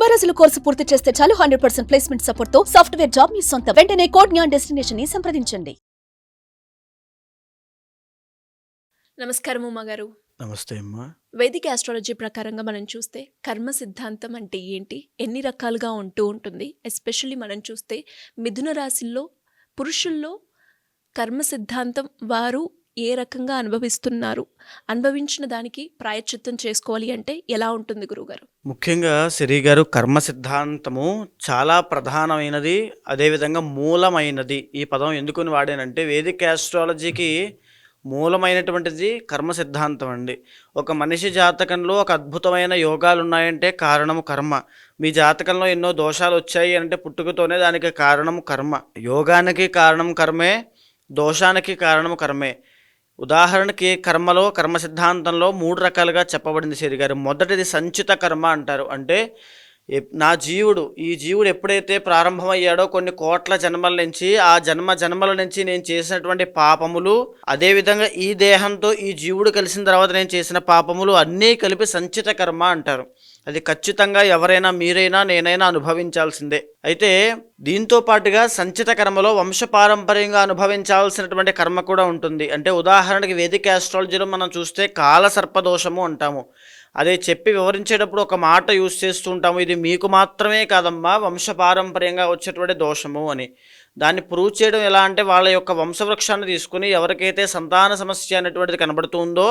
తొంభై రోజుల కోర్సు పూర్తి చేస్తే చాలు హండ్రెడ్ పర్సెంట్ ప్లేస్మెంట్ సపోర్ట్తో సాఫ్ట్వేర్ జాబ్ మీ సొంతం. వెంటనే కోడ్ జ్ఞాన్ డెస్టినేషన్ని సంప్రదించండి. నమస్కారం ఉమా గారు నమస్తే అమ్మా. వైదిక ఆస్ట్రాలజీ ప్రకారంగా మనం చూస్తే కర్మ సిద్ధాంతం అంటే ఏంటి? ఎన్ని రకాలుగా ఉంటూ ఉంటుంది? ఎస్పెషల్లీ మనం చూస్తే మిథున రాశిల్లో పురుషుల్లో కర్మ సిద్ధాంతం వారు ఏ రకంగా అనుభవిస్తున్నారు? అనుభవించిన దానికి ప్రాయశ్చిత్తం చేసుకోవాలి అంటే ఎలా ఉంటుంది గురుగారు ముఖ్యంగా సిరి గారు కర్మ సిద్ధాంతము చాలా ప్రధానమైనది అదేవిధంగా మూలమైనది. ఈ పదం ఎందుకుని వాడానంటే వేదిక ఆస్ట్రాలజీకి మూలమైనటువంటిది కర్మ సిద్ధాంతం అండి. ఒక మనిషి జాతకంలో ఒక అద్భుతమైన యోగాలు ఉన్నాయంటే కారణము కర్మ. మీ జాతకంలో ఎన్నో దోషాలు వచ్చాయి అంటే పుట్టుకతోనే దానికి కారణం కర్మ. యోగానికి కారణం కర్మే దోషానికి కారణం కర్మే. ఉదాహరణకి కర్మలో కర్మ సిద్ధాంతంలో మూడు రకాలుగా చెప్పబడింది సిరి గారు మొదటిది సంచిత కర్మ అంటారు. అంటే నా జీవుడు ఈ జీవుడు ఎప్పుడైతే ప్రారంభమయ్యాడో కొన్ని కోట్ల జన్మల నుంచి ఆ జన్మ జన్మల నుంచి నేను చేసినటువంటి పాపములు అదేవిధంగా ఈ దేహంతో ఈ జీవుడు కలిసిన తర్వాత నేను చేసిన పాపములు అన్నీ కలిపి సంచిత కర్మ అంటారు. అది ఖచ్చితంగా ఎవరైనా మీరైనా నేనైనా అనుభవించాల్సిందే. అయితే దీంతో పాటుగా సంచిత కర్మలో వంశపారంపర్యంగా అనుభవించాల్సినటువంటి కర్మ కూడా ఉంటుంది. అంటే ఉదాహరణకి వేదిక ఆస్ట్రాలజీలో మనం చూస్తే కాల సర్పదోషము అంటాము. అదే చెప్పి వివరించేటప్పుడు ఒక మాట యూస్ చేస్తూ ఉంటాము. ఇది మీకు మాత్రమే కాదమ్మా వంశపారంపర్యంగా వచ్చేటువంటి దోషము అని. దాన్ని ప్రూవ్ చేయడం ఎలా అంటే వాళ్ళ యొక్క వంశవృక్షాన్ని తీసుకుని ఎవరికైతే సంతాన సమస్య అనేటువంటిది కనబడుతూ ఉందో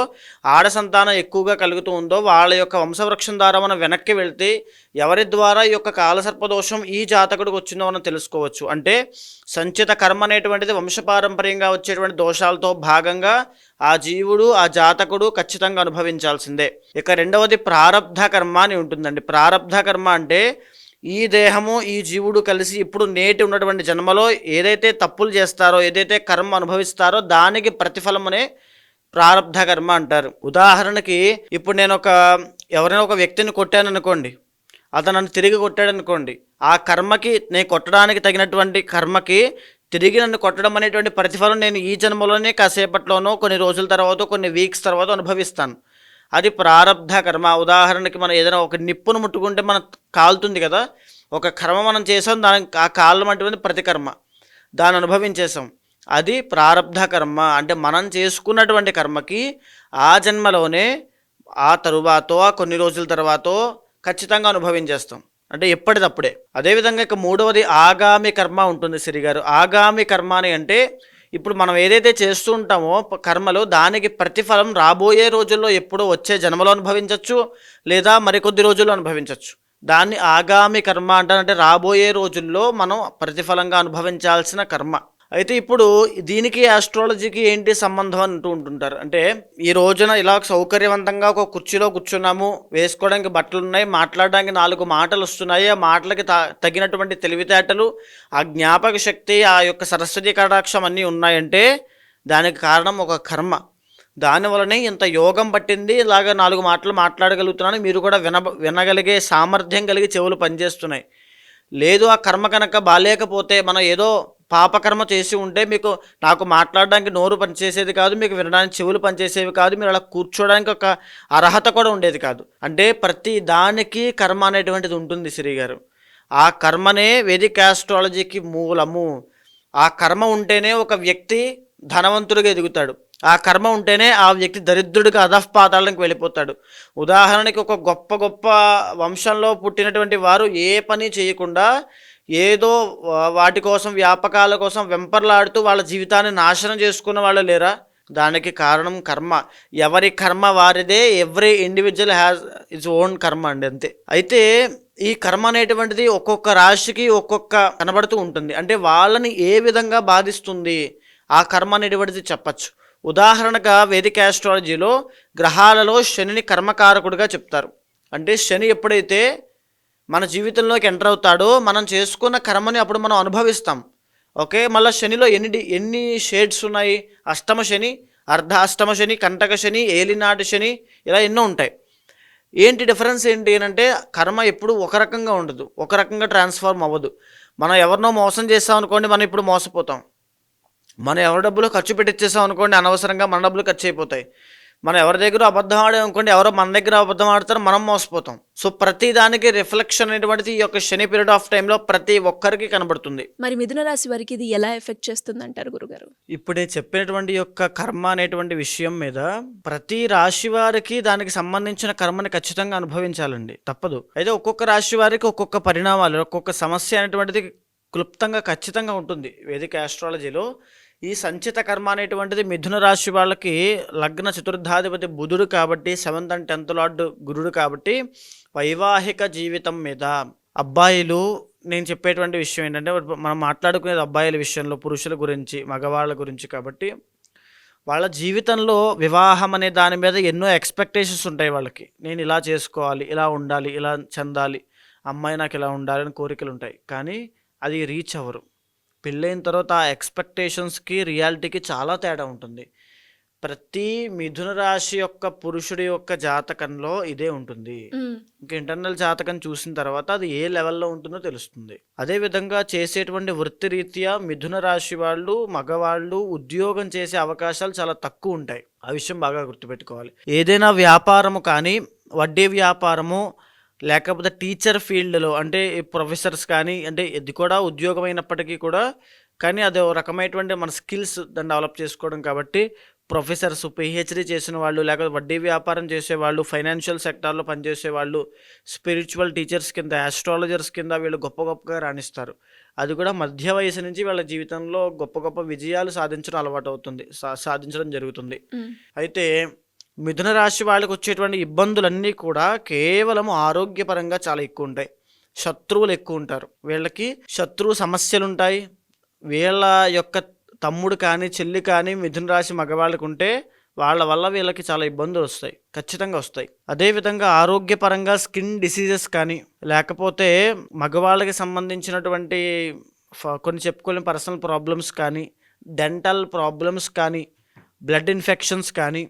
ఆడ సంతానం ఎక్కువగా కలుగుతూ ఉందో వాళ్ళ యొక్క వంశవృక్షం ద్వారా మనం వెనక్కి వెళ్తే ఎవరి ద్వారా ఈ యొక్క కాలసర్పదోషం ఈ జాతకుడికి వచ్చిందో మనం తెలుసుకోవచ్చు. అంటే సంచిత కర్మ అనేటువంటిది వంశపారంపర్యంగా వచ్చేటువంటి దోషాలతో భాగంగా ఆ జీవుడు ఆ జాతకుడు ఖచ్చితంగా అనుభవించాల్సిందే. ఇక రెండవది ప్రారబ్ధ కర్మ అని ఉంటుందండి. ప్రారబ్ధ కర్మ అంటే ఈ దేహము ఈ జీవుడు కలిసి ఇప్పుడు నేటి ఉన్నటువంటి జన్మలో ఏదైతే తప్పులు చేస్తారో ఏదైతే కర్మ అనుభవిస్తారో దానికి ప్రతిఫలమనే ప్రారబ్ధ కర్మ అంటారు. ఉదాహరణకి ఇప్పుడు నేను ఒక ఎవరైనా ఒక వ్యక్తిని కొట్టాను అనుకోండి అతను నన్ను తిరిగి కొట్టాడు అనుకోండి ఆ కర్మకి నేను కొట్టడానికి తగినటువంటి కర్మకి తిరిగి నన్ను కొట్టడం అనేటువంటి ప్రతిఫలం నేను ఈ జన్మలోనే కాసేపట్లోనో కొన్ని రోజుల తర్వాత కొన్ని వీక్స్ తర్వాత అనుభవిస్తాను. అది ప్రారబ్ధ కర్మ. ఉదాహరణకి మనం ఏదైనా ఒక నిప్పును ముట్టుకుంటే మనం కాలుతుంది కదా ఒక కర్మ మనం చేసాం దాని ఆ కాలం అటువంటి ప్రతికర్మ. దాన్ని అనుభవించేసాం అది ప్రారబ్ధ కర్మ. అంటే మనం చేసుకున్నటువంటి కర్మకి ఆ జన్మలోనే ఆ తరువాతో కొన్ని రోజుల తర్వాతో ఖచ్చితంగా అనుభవించేస్తాం. అంటే ఎప్పటిదప్పుడే. అదేవిధంగా ఇక మూడవది ఆగామి కర్మ ఉంటుంది సిరిగారు ఆగామి కర్మ అని అంటే ఇప్పుడు మనం ఏదైతే చేస్తూ ఉంటామో కర్మలు దానికి ప్రతిఫలం రాబోయే రోజుల్లో ఎప్పుడో వచ్చే జన్మలో అనుభవించవచ్చు లేదా మరికొద్ది రోజుల్లో అనుభవించవచ్చు దాన్ని ఆగామి కర్మ అంటారంటే రాబోయే రోజుల్లో మనం ప్రతిఫలంగా అనుభవించాల్సిన కర్మ. అయితే ఇప్పుడు దీనికి ఆస్ట్రాలజీకి ఏంటి సంబంధం అంటూ ఉంటుంటారు? అంటే ఈ రోజున ఇలా సౌకర్యవంతంగా ఒక కుర్చీలో కూర్చున్నాము వేసుకోవడానికి బట్టలు ఉన్నాయి మాట్లాడడానికి నాలుగు మాటలు వస్తున్నాయి ఆ మాటలకి త- తగినటువంటి తెలివితేటలు ఆ జ్ఞాపక శక్తి ఆ యొక్క సరస్వతి కటాక్షం అన్నీ ఉన్నాయంటే దానికి కారణం ఒక కర్మ. దానివలనే ఇంత యోగం పట్టింది ఇలాగ నాలుగు మాటలు మాట్లాడగలుగుతున్నాను మీరు కూడా విన వినగలిగే సామర్థ్యం కలిగి చెవులు పనిచేస్తున్నాయి. లేదు ఆ కర్మ కనుక బాలేకపోతే మనం ఏదో పాపకర్మ చేసి ఉంటే మీకు నాకు మాట్లాడడానికి నోరు పనిచేసేది కాదు మీకు వినడానికి చెవులు పనిచేసేవి కాదు మీరు అలా కూర్చోడానికి ఒక అర్హత కూడా ఉండేది కాదు. అంటే ప్రతి దానికి కర్మ అనేటువంటిది ఉంటుంది శ్రీగారు ఆ కర్మనే వేదిక ఆస్ట్రాలజీకి మూలము. ఆ కర్మ ఉంటేనే ఒక వ్యక్తి ధనవంతుడిగా ఎదుగుతాడు. ఆ కర్మ ఉంటేనే ఆ వ్యక్తి దరిద్రుడిగా అధఃపాతాలకు వెళ్ళిపోతాడు. ఉదాహరణకి ఒక గొప్ప గొప్ప వంశంలో పుట్టినటువంటి వారు ఏ పని చేయకుండా ఏదో వాటి కోసం వ్యాపకాల కోసం వెంపర్లాడుతూ వాళ్ళ జీవితాన్ని నాశనం చేసుకున్న వాళ్ళు లేరా? దానికి కారణం కర్మ. ఎవరి కర్మ వారిదే every individual has its own karma అండి అంతే. అయితే ఈ కర్మ అనేటువంటిది ఒక్కొక్క రాశికి ఒక్కొక్క కనబడుతూ ఉంటుంది. అంటే వాళ్ళని ఏ విధంగా బాధిస్తుంది? ఆ కర్మ అనేటువంటిది చెప్పచ్చు. ఉదాహరణగా వేదిక ఆస్ట్రాలజీలో గ్రహాలలో శనిని కర్మకారకుడిగా చెప్తారు. అంటే శని ఎప్పుడైతే మన జీవితంలోకి ఎంటర్ అవుతాడో మనం చేసుకున్న కర్మని అప్పుడు మనం అనుభవిస్తాం. ఓకే? మళ్ళీ శనిలో ఎన్ని ఎన్ని షేడ్స్ ఉన్నాయి? అష్టమ శని అర్ధ అష్టమ శని కంటక శని ఏలినాటి శని ఇలా ఎన్నో ఉంటాయి. ఏంటి డిఫరెన్స్ ఏంటి అని అంటే కర్మ ఎప్పుడు ఒక రకంగా ఉండదు. ఒక రకంగా ట్రాన్స్ఫార్మ్ అవ్వదు. మనం ఎవరినో మోసం చేస్తాం అనుకోండి మనం ఇప్పుడు మోసపోతాం. మనం ఎవరి డబ్బులు ఖర్చు పెట్టించేసాం అనుకోండి అనవసరంగా మన డబ్బులు ఖర్చు అయిపోతాయి. మనం ఎవరి దగ్గర అబద్ధం ఆడాం అనుకోండి ఎవరో మన దగ్గర అబద్ధం ఆడతారో మనం మోసపోతాం. సో ప్రతి దానికి రిఫ్లెక్షన్ అనేటువంటిది ఈ యొక్క శని పీరియడ్ ఆఫ్ టైంలో ప్రతి ఒక్కరికి కనబడుతుంది. మరి మిథున రాశి వారికి ఇది ఎలా ఎఫెక్ట్ చేస్తుంది అంటారు గురుగారు? ఇప్పుడే చెప్పినటువంటి యొక్క కర్మ అనేటువంటి విషయం మీద ప్రతి రాశి వారికి దానికి సంబంధించిన కర్మని ఖచ్చితంగా అనుభవించాలండి. తప్పదు. అయితే ఒక్కొక్క రాశి వారికి ఒక్కొక్క పరిణామాలు ఒక్కొక్క సమస్య అనేటువంటిది క్లుప్తంగా ఖచ్చితంగా ఉంటుంది. వేదిక ఆస్ట్రాలజీలో ఈ సంచిత కర్మ అనేటువంటిది మిథున రాశి వాళ్ళకి లగ్న చతుర్థాధిపతి బుధుడు కాబట్టి సెవెంత్ అండ్ టెన్త్ లార్డ్ గురుడు కాబట్టి వైవాహిక జీవితం మీద. అబ్బాయిలు నేను చెప్పేటువంటి విషయం ఏంటంటే మనం మాట్లాడుకునేది అబ్బాయిల విషయంలో పురుషుల గురించి మగవాళ్ళ గురించి కాబట్టి వాళ్ళ జీవితంలో వివాహం అనే దాని మీద ఎన్నో ఎక్స్పెక్టేషన్స్ ఉంటాయి వాళ్ళకి. నేను ఇలా చేసుకోవాలి ఇలా ఉండాలి ఇలా చెందాలి అమ్మాయి నాకు ఇలా ఉండాలి అని కోరికలు ఉంటాయి. కానీ అది రీచ్ అవ్వరు. పెళ్ళైన తర్వాత ఆ ఎక్స్పెక్టేషన్స్కి రియాలిటీకి చాలా తేడా ఉంటుంది. ప్రతి మిథున రాశి యొక్క పురుషుడి యొక్క జాతకంలో ఇదే ఉంటుంది. ఇంకా ఇంటర్నల్ జాతకం చూసిన తర్వాత అది ఏ లెవెల్లో ఉంటుందో తెలుస్తుంది. అదే విధంగా చేసేటువంటి వృత్తి రీత్యా మిథున రాశి వాళ్ళు మగవాళ్ళు ఉద్యోగం చేసే అవకాశాలు చాలా తక్కువ ఉంటాయి. ఆ విషయం బాగా గుర్తుపెట్టుకోవాలి. ఏదైనా వ్యాపారము కానీ వడ్డీ వ్యాపారము లేకపోతే టీచర్ ఫీల్డ్లో అంటే ప్రొఫెసర్స్ కానీ అంటే ఇది కూడా ఉద్యోగం అయినప్పటికీ కూడా కానీ అది ఒక రకమైనటువంటి మన స్కిల్స్ దాన్ని డెవలప్ చేసుకోవడం కాబట్టి ప్రొఫెసర్స్ పిహెచ్డి చేసిన వాళ్ళు లేకపోతే వడ్డీ వ్యాపారం చేసేవాళ్ళు ఫైనాన్షియల్ సెక్టార్లో పనిచేసే వాళ్ళు స్పిరిచువల్ టీచర్స్ కింద ఆస్ట్రాలజర్స్ కింద వీళ్ళు గొప్ప గొప్పగా రాణిస్తారు అది కూడా మధ్య వయసు నుంచి వాళ్ళ జీవితంలో గొప్ప గొప్ప విజయాలు సాధించడం అలవాటు అవుతుంది సా సాధించడం జరుగుతుంది. అయితే మిథున రాశి వాళ్ళకి వచ్చేటువంటి ఇబ్బందులన్నీ కూడా కేవలం ఆరోగ్యపరంగా చాలా ఎక్కువ ఉంటాయి. శత్రువులు ఎక్కువ ఉంటారు. వీళ్ళకి శత్రువు సమస్యలు ఉంటాయి. వీళ్ళ యొక్క తమ్ముడు కానీ చెల్లి కానీ మిథున రాశి మగవాళ్ళకు ఉంటే వాళ్ళ వల్ల వీళ్ళకి చాలా ఇబ్బందులు వస్తాయి. ఖచ్చితంగా వస్తాయి. అదేవిధంగా ఆరోగ్యపరంగా స్కిన్ డిసీజెస్ కానీ లేకపోతే మగవాళ్ళకి సంబంధించినటువంటి ఫ- కొన్ని చెప్పుకోలేని పర్సనల్ ప్రాబ్లమ్స్ కానీ డెంటల్ ప్రాబ్లమ్స్ కానీ బ్లడ్ ఇన్ఫెక్షన్స్ కానీ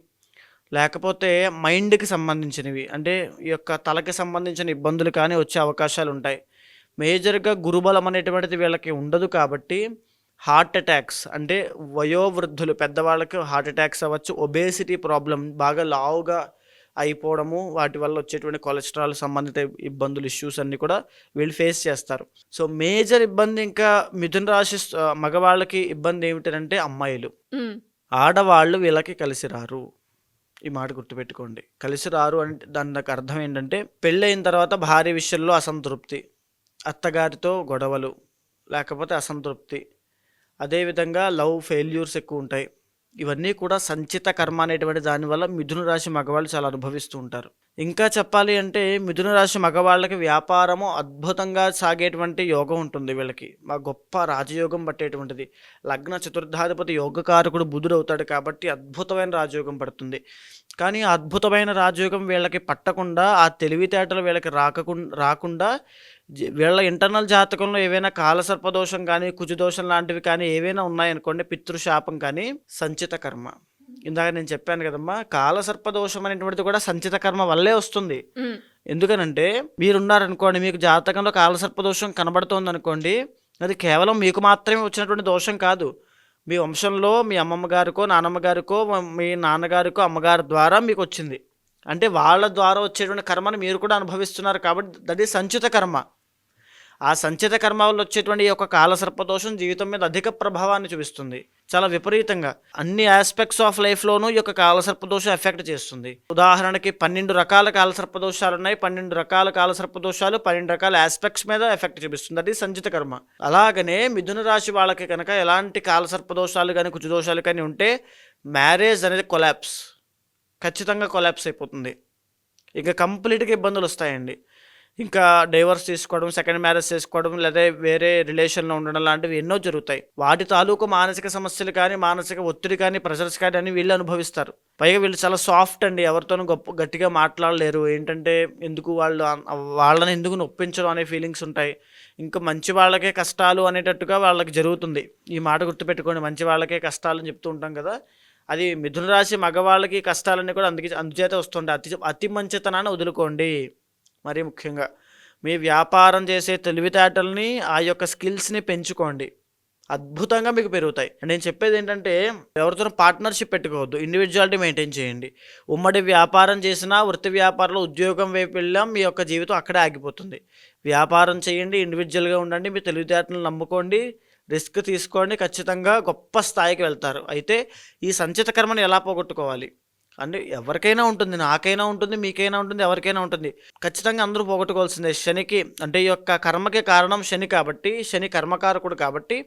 లేకపోతే మైండ్కి సంబంధించినవి. అంటే ఈ యొక్క తలకి సంబంధించిన ఇబ్బందులు కానీ వచ్చే అవకాశాలు ఉంటాయి. మేజర్గా గురుబలం అనేటువంటిది వీళ్ళకి ఉండదు కాబట్టి హార్ట్ అటాక్స్ అంటే వయోవృద్ధులు పెద్దవాళ్ళకి హార్ట్ అటాక్స్ అవ్వచ్చు. ఒబేసిటీ ప్రాబ్లం బాగా లావుగా అయిపోవడము వాటి వల్ల వచ్చేటువంటి కొలెస్ట్రాల్ సంబంధిత ఇబ్బందులు ఇష్యూస్ అన్నీ కూడా వీళ్ళు ఫేస్ చేస్తారు. సో మేజర్ ఇబ్బంది ఇంకా మిథున రాశి మగవాళ్ళకి ఇబ్బంది ఏమిటంటే అమ్మాయిలు. మ్మ్. ఆడవాళ్ళు వీళ్ళకి కలిసి రారు. ఈ మాట గుర్తుపెట్టుకోండి. కలిసి రారు అంటే దాని నాకు అర్థం ఏంటంటే పెళ్ళైన తర్వాత భార్య విషయంలో అసంతృప్తి అత్తగారితో గొడవలు లేకపోతే అసంతృప్తి. అదేవిధంగా లవ్ ఫెయిల్యూర్స్ ఎక్కువ ఉంటాయి. ఇవన్నీ కూడా సంచిత కర్మ అనేటువంటి దానివల్ల మిథున రాశి మగవాళ్ళు చాలా అనుభవిస్తూ ఉంటారు. ఇంకా చెప్పాలి అంటే మిథున రాశి మగవాళ్ళకి వ్యాపారము అద్భుతంగా సాగేటువంటి యోగం ఉంటుంది వీళ్ళకి. మా గొప్ప రాజయోగం పట్టేటువంటిది. లగ్న చతుర్థాధిపతి యోగకారకుడు బుధుడు అవుతాడు కాబట్టి అద్భుతమైన రాజయోగం పడుతుంది. కానీ అద్భుతమైన రాజయోగం వీళ్ళకి పట్టకుండా ఆ తెలివితేటలు వీళ్ళకి రాకకుండా రాకుండా వీళ్ళ ఇంటర్నల్ జాతకంలో ఏవైనా కాలసర్పదోషం కానీ కుజదోషం లాంటివి కానీ ఏవైనా ఉన్నాయనుకోండి పితృశాపం కానీ సంచిత కర్మ. ఇందాక నేను చెప్పాను కదమ్మా కాలసర్పదోషం అనేటువంటిది కూడా సంచిత కర్మ వల్లే వస్తుంది. ఎందుకనంటే మీరున్నారనుకోండి మీకు జాతకంలో కాలసర్పదోషం కనబడుతోంది అనుకోండి అది కేవలం మీకు మాత్రమే వచ్చినటువంటి దోషం కాదు. మీ వంశంలో మీ అమ్మమ్మ గారికో నాన్నమ్మ గారికో మీ నాన్నగారికో అమ్మగారి ద్వారా మీకు వచ్చింది అంటే వాళ్ళ ద్వారా వచ్చేటువంటి కర్మను మీరు కూడా అనుభవిస్తున్నారు కాబట్టి దట్ సంచిత కర్మ. ఆ సంచిత కర్మ వల్ల వచ్చేటువంటి ఈ యొక్క కాలసర్పదోషం జీవితం మీద అధిక ప్రభావాన్ని చూపిస్తుంది. చాలా విపరీతంగా. అన్ని ఆస్పెక్ట్స్ ఆఫ్ లైఫ్లోనూ ఈ యొక్క కాలసర్పదోషం ఎఫెక్ట్ చేస్తుంది. ఉదాహరణకి పన్నెండు రకాల కాలసర్పదోషాలు ఉన్నాయి పన్నెండు రకాల కాలసర్పదోషాలు పన్నెండు రకాల ఆస్పెక్ట్స్ మీద ఎఫెక్ట్ చూపిస్తుంది. అది సంచిత కర్మ. అలాగనే మిథున రాశి వాళ్ళకి కనుక ఎలాంటి కాలసర్పదోషాలు కానీ కుచుదోషాలు కానీ ఉంటే మ్యారేజ్ అనేది కొలాప్స్ ఖచ్చితంగా కొలాప్స్ అయిపోతుంది. ఇక కంప్లీట్గా ఇబ్బందులు వస్తాయండి. ఇంకా డైవర్స్ తీసుకోవడం సెకండ్ మ్యారేజ్ చేసుకోవడం లేదా వేరే రిలేషన్లో ఉండడం లాంటివి ఎన్నో జరుగుతాయి. వాటి తాలూకు మానసిక సమస్యలు కానీ మానసిక ఒత్తిడి కానీ ప్రెషర్స్ కానీ అని వీళ్ళు అనుభవిస్తారు. పైగా వీళ్ళు చాలా సాఫ్ట్ అండి. ఎవరితోనూ గొప్ప గట్టిగా మాట్లాడలేరు. ఏంటంటే ఎందుకు వాళ్ళు వాళ్ళని ఎందుకు నొప్పించడం అనే ఫీలింగ్స్ ఉంటాయి. ఇంకా మంచి వాళ్ళకే కష్టాలు అనేటట్టుగా వాళ్ళకి జరుగుతుంది. ఈ మాట గుర్తుపెట్టుకోండి. మంచి వాళ్ళకే కష్టాలు అని చెప్తూ ఉంటాం కదా. అది మిథున రాశి మగవాళ్ళకి కష్టాలన్నీ కూడా అందుకే అందుచేత వస్తుంటాయి. అతి అతి మంచితనాన్ని వదులుకోండి. మరీ ముఖ్యంగా. మీ వ్యాపారం చేసే తెలివితేటల్ని ఆ యొక్క స్కిల్స్ని పెంచుకోండి. అద్భుతంగా మీకు పెరుగుతాయి. నేను చెప్పేది ఏంటంటే ఎవరితో పార్ట్నర్షిప్ పెట్టుకోవద్దు. ఇండివిజువాలిటీ మెయింటైన్ చేయండి. ఉమ్మడి వ్యాపారం చేసినా వృత్తి వ్యాపారంలో ఉద్యోగం వైపు వెళ్ళాం మీ యొక్క జీవితం అక్కడే ఆగిపోతుంది. వ్యాపారం చేయండి ఇండివిజువల్గా ఉండండి మీ తెలివితేటలను నమ్ముకోండి రిస్క్ తీసుకోండి ఖచ్చితంగా గొప్ప స్థాయికి వెళ్తారు. అయితే ఈ సంచిత కర్మను ఎలా పోగొట్టుకోవాలి? అంటే ఎవరికైనా ఉంటుంది నాకైనా ఉంటుంది మీకైనా ఉంటుంది ఎవరికైనా ఉంటుంది. ఖచ్చితంగా అందరూ పోగొట్టుకోవాల్సిందే. శనికి అంటే ఈ యొక్క కర్మకి కారణం శని కాబట్టి శని కర్మకారకుడు కాబట్టి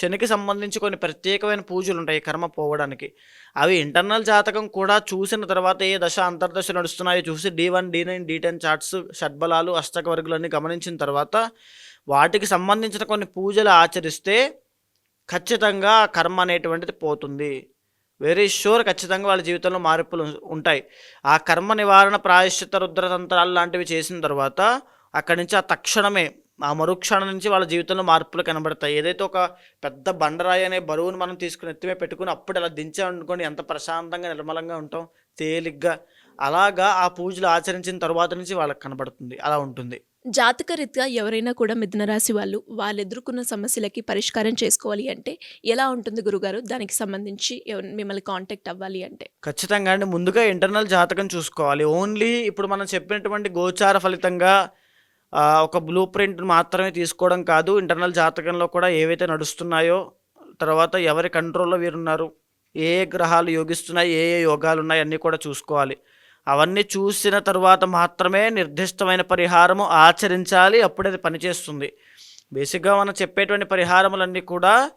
శనికి సంబంధించి కొన్ని ప్రత్యేకమైన పూజలు ఉంటాయి కర్మ పోవడానికి. అవి ఇంటర్నల్ జాతకం కూడా చూసిన తర్వాత ఏ దశ అంతర్దశ నడుస్తున్నాయో చూసి D one D nine D ten charts షడ్బలాలు అష్టక వర్గులన్నీ గమనించిన తర్వాత వాటికి సంబంధించిన కొన్ని పూజలు ఆచరిస్తే ఖచ్చితంగా కర్మ అనేటువంటిది పోతుంది. వెరీ షూర్ ఖచ్చితంగా వాళ్ళ జీవితంలో మార్పులు ఉంటాయి. ఆ కర్మ నివారణ ప్రాయశ్చిత రుద్రతంత్రాలు లాంటివి చేసిన తర్వాత అక్కడి నుంచి ఆ తక్షణమే ఆ మరుక్షణం నుంచి వాళ్ళ జీవితంలో మార్పులు కనబడతాయి. ఏదైతే ఒక పెద్ద బండరాయి అనే బరువును మనం తీసుకుని ఎత్తిమే పెట్టుకుని అప్పుడు అలా దించామనుకోండి ఎంత ప్రశాంతంగా నిర్మలంగా ఉంటాం. తేలిగ్గా. అలాగా ఆ పూజలు ఆచరించిన తర్వాత నుంచి వాళ్ళకి కనబడుతుంది. అలా ఉంటుంది. జాతకరీత్యా ఎవరైనా కూడా మిథున రాశి వాళ్ళు వాళ్ళు ఎదుర్కొన్న సమస్యలకి పరిష్కారం చేసుకోవాలి అంటే ఎలా ఉంటుంది గురుగారు? దానికి సంబంధించి మిమ్మల్ని కాంటాక్ట్ అవ్వాలి అంటే. ఖచ్చితంగా అండి. ముందుగా ఇంటర్నల్ జాతకం చూసుకోవాలి. ఓన్లీ ఇప్పుడు మనం చెప్పినటువంటి గోచార ఫలితంగా ఒక బ్లూ ప్రింట్ మాత్రమే తీసుకోవడం కాదు. ఇంటర్నల్ జాతకంలో కూడా ఏవైతే నడుస్తున్నాయో తర్వాత ఎవరి కంట్రోల్లో వీరున్నారు ఏ ఏ గ్రహాలు యోగిస్తున్నాయి ఏ ఏ యోగాలు ఉన్నాయి అన్నీ కూడా చూసుకోవాలి. అవన్నీ చూసిన తర్వాత మాత్రమే నిర్దిష్టమైన పరిహారము ఆచరించాలి. అప్పుడే అది పనిచేస్తుంది. బేసిక్గా మనం చెప్పేటువంటి పరిహారములన్నీ కూడా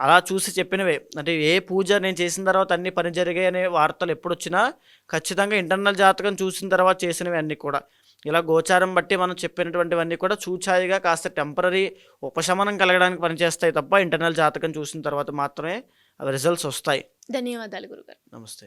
అలా చూసి చెప్పినవే. అంటే ఏ పూజ నేను చేసిన తర్వాత అన్ని పని జరిగాయి అనే వార్తలు ఎప్పుడు వచ్చినా ఖచ్చితంగా ఇంటర్నల్ జాతకం చూసిన తర్వాత చేసినవి అన్నీ కూడా. ఇలా గోచారం బట్టి మనం చెప్పినటువంటివన్నీ కూడా చూచాయిగా కాస్త టెంపరీ ఉపశమనం కలగడానికి పనిచేస్తాయి తప్ప ఇంటర్నల్ జాతకం చూసిన తర్వాత మాత్రమే అవి రిజల్ట్స్ వస్తాయి. ధన్యవాదాలు గురుగారు. నమస్తే.